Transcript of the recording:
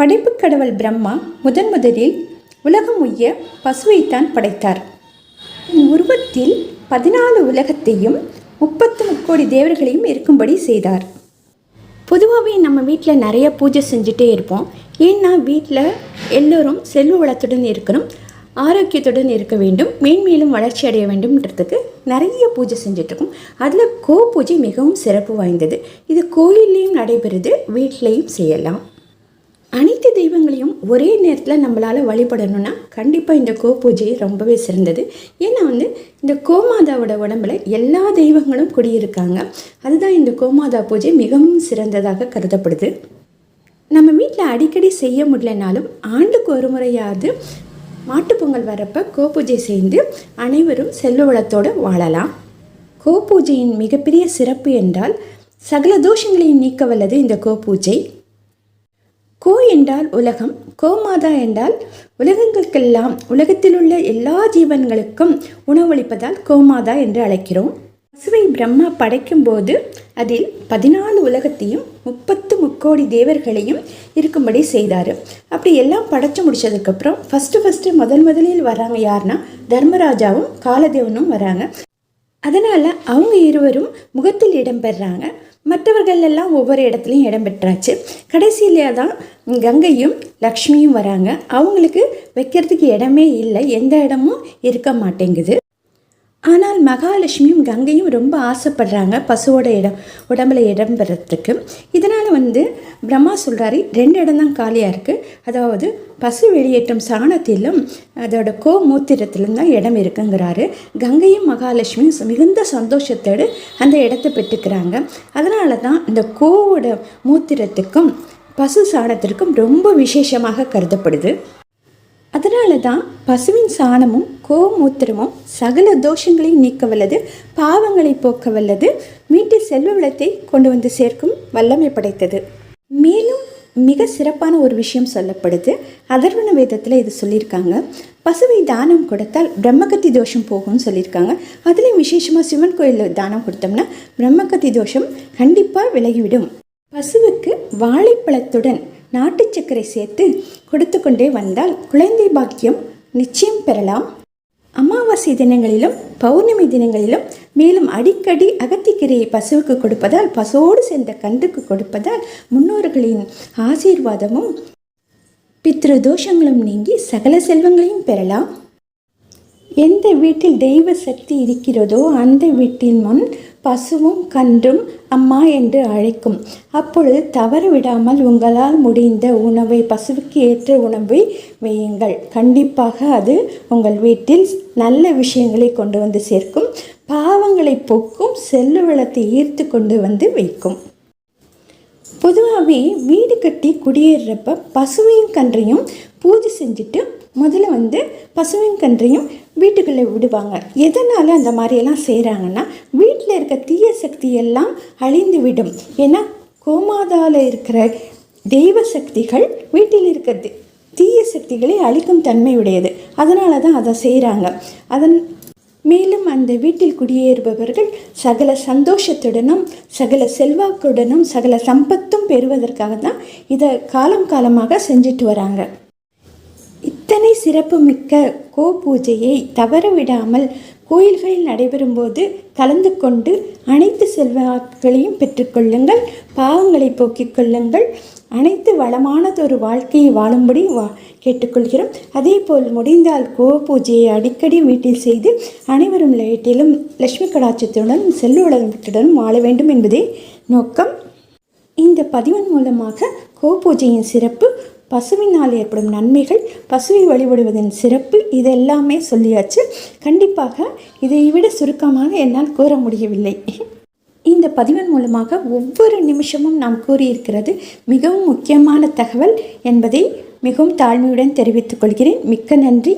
படைப்பு கடவுள் பிரம்மா முதன் முதலில் உலகம் உய்ய பசுவைத்தான் படைத்தார். உருவத்தில் பதினாலு உலகத்தையும் முப்பத்து முக்கோடி தேவர்களையும் இருக்கும்படி செய்தார். பொதுவாகவே நம்ம வீட்டில் நிறைய பூஜை செஞ்சுட்டே இருப்போம். ஏன்னா வீட்டில் எல்லோரும் செல்வ வளத்துடன் இருக்கணும் ஆரோக்கியத்துடன் இருக்க வேண்டும் மேன்மேலும் வளர்ச்சி அடைய வேண்டும்ன்றதுக்கு நிறைய பூஜை செஞ்சிட்ருக்கோம் அதில் கோ பூஜை மிகவும் சிறப்பு வாய்ந்தது. இது கோயில்லையும் நடைபெறுது வீட்லேயும் செய்யலாம். அனைத்து தெய்வங்களையும் ஒரே நேரத்தில் நம்மளால் வழிபடணும்னா கண்டிப்பாக இந்த கோ பூஜை ரொம்பவே சிறந்தது. ஏன்னா வந்து இந்த கோமாதாவோட உடம்புல எல்லா தெய்வங்களும் குடியிருக்காங்க. அதுதான் இந்த கோமாதா பூஜை மிகவும் சிறந்ததாக கருதப்படுது. நம்ம வீட்டில் அடிக்கடி செய்ய முடியலனாலும் ஆண்டுக்கு ஒரு முறையாவது மாட்டுப்பொங்கல் வரப்போ கோ பூஜை செய்து அனைவரும் செல்வ வளத்தோடு வாழலாம். கோ பூஜையின் மிகப்பெரிய சிறப்பு என்றால் சகல தோஷங்களையும் நீக்க வல்லது இந்த கோ பூஜை. கோ என்றால் உலகம் கோமாதா என்றால் உலகங்களுக்கெல்லாம் உலகத்தில் உள்ள எல்லா ஜீவன்களுக்கும் உணவளிப்பதால் கோமாதா என்று அழைக்கிறோம். பசுவை பிரம்மா படைக்கும்போது அதில் பதினாலு உலகத்தையும் முப்பத்து முக்கோடி தேவர்களையும் இருக்கும்படி செய்தார். அப்படி எல்லாம் படைச்சு முடிச்சதுக்கப்புறம் ஃபஸ்ட்டு ஃபஸ்ட்டு முதல் முதலில் வராங்க யாருன்னா தர்மராஜாவும் காலதேவனும் வராங்க அதனால் அவங்க இருவரும் முகத்தில் இடம்பெறாங்க. மற்றவர்கள் எல்லாம் ஒவ்வொரு இடத்துலையும் இடம்பெற்றாச்சு. கடைசியிலே தான் கங்கையும் லக்ஷ்மியும் வராங்க. அவங்களுக்கு வைக்கிறதுக்கு இடமே இல்லை. எந்த இடமும் இருக்க மாட்டேங்குது. ஆனால் மகாலட்சுமியும் கங்கையும் ரொம்ப ஆசைப்படுறாங்க பசுவோட இடம் உடம்புல இடம் பெறத்துக்கு. இதனால் வந்து பிரம்மா சொல்கிறாரு ரெண்டு இடம் தான் காலியாக இருக்குது அதாவது பசு வெளியேற்றும் சாணத்திலும் அதோட கோ மூத்திரத்திலும் தான் இடம் இருக்குங்கிறாரு. கங்கையும் மகாலட்சுமியும் மிகுந்த சந்தோஷத்தோடு அந்த இடத்தை பெற்றுக்கிறாங்க. அதனால தான் இந்த கோவோட மூத்திரத்துக்கும் பசு சாணத்திற்கும் ரொம்ப விசேஷமாக கருதப்படுது. அதனால தான் பசுவின் சாணமும் கோமூத்திரமும் சகல தோஷங்களையும் நீக்க வல்லது பாவங்களை போக்க வல்லது வீட்டில் செல்வ வளத்தை கொண்டு வந்து சேர்க்கும் வல்லமை படைத்தது. மேலும் மிக சிறப்பான ஒரு விஷயம் சொல்லப்படுது. அதர்வண வேதத்தில் இது சொல்லியிருக்காங்க. பசுவை தானம் கொடுத்தால் பிரம்மகத்தி தோஷம் போகும்னு சொல்லியிருக்காங்க. அதுலேயும் விசேஷமாக சிவன் கோயிலில் தானம் கொடுத்தோம்னா பிரம்மகத்தி தோஷம் கண்டிப்பாக விலகிவிடும். பசுவுக்கு வாழைப்பழத்துடன் நாட்டு சர்க்கரை சேர்த்து கொடுத்து கொண்டே வந்தால் குழந்தை பாக்கியம் நிச்சயம் பெறலாம். அமாவாசை தினங்களிலும் பௌர்ணமி தினங்களிலும் மேலும் அடிக்கடி அகத்திக்கீரையை பசுவுக்கு கொடுப்பதால் பசுவோடு சேர்ந்த கன்றுக்கு கொடுப்பதால் முன்னோர்களின் ஆசீர்வாதமும் பித்ரு தோஷங்களும் நீங்கி சகல செல்வங்களையும் பெறலாம். எந்த வீட்டில் தெய்வ சக்தி இருக்கிறதோ அந்த வீட்டின் முன் பசுவும் கன்றும் அம்மா என்று அழைக்கும். அப்பொழுது தவறு விடாமல் உங்களால் முடிந்த உணவை பசுவுக்கு ஏற்ற உணவை வையுங்கள். கண்டிப்பாக அது உங்கள் வீட்டில் நல்ல விஷயங்களை கொண்டு வந்து சேர்க்கும். பாவங்களை போக்கும் செல்வ வளத்தை ஈர்த்து கொண்டு வந்து வைக்கும். பொதுவாகவே வீடு கட்டி குடியேறப்ப பசுவையும் கன்றையும் பூஜை செஞ்சுட்டு முதல்ல வந்து பசுவின் கன்றையும் வீட்டுக்குள்ளே விடுவாங்க. எதனால் அந்த மாதிரியெல்லாம் செய்கிறாங்கன்னா வீட்டில் இருக்க தீய சக்தி எல்லாம் அழிந்து விடும். ஏன்னா கோமாதாவில் இருக்கிற தெய்வ சக்திகள் வீட்டில் இருக்கிற தி- தீய சக்திகளை அழிக்கும் தன்மையுடையது அதனால தான் அதை செய்கிறாங்க அதன் மேலும் அந்த வீட்டில் குடியேறுபவர்கள் சகல சந்தோஷத்துடனும் சகல செல்வாக்குடனும் சகல சம்பத்தும் பெறுவதற்காக தான் இதை காலம் காலமாக செஞ்சுட்டு வராங்க. இத்தனை சிறப்புமிக்க கோ பூஜையை தவறவிடாமல் கோயில்களில் நடைபெறும்போது கலந்து கொண்டு அனைத்து செல்வாக்களையும் பெற்றுக்கொள்ளுங்கள் பாவங்களை போக்கிக் கொள்ளுங்கள். அனைத்து வளமானதொரு வாழ்க்கையை வாழும்படி வா கேட்டுக்கொள்கிறோம். அதே போல் முடிந்தால் கோ பூஜையை அடிக்கடி வீட்டில் செய்து அனைவரும் லைட்டிலும் லட்சுமி கடாட்சத்துடன் செல்வ வளத்துடனும் வாழ வேண்டும் என்பதே நோக்கம். இந்த பதிவின் மூலமாக கோ பூஜையின் சிறப்பு பசுவினால் ஏற்படும் நன்மைகள் பசுவை வழிபடுவதன் சிறப்பு இதெல்லாமே சொல்லியாச்சு. கண்டிப்பாக இதை விட சுருக்கமாக என்னால் கூற முடியவில்லை. இந்த பதிவின் மூலமாக ஒவ்வொரு நிமிஷமும் நாம் கூறியிருக்கிறது மிகவும் முக்கியமான தகவல் என்பதை மிகவும் தாழ்மையுடன் தெரிவித்துக் கொள்கிறேன். மிக்க நன்றி.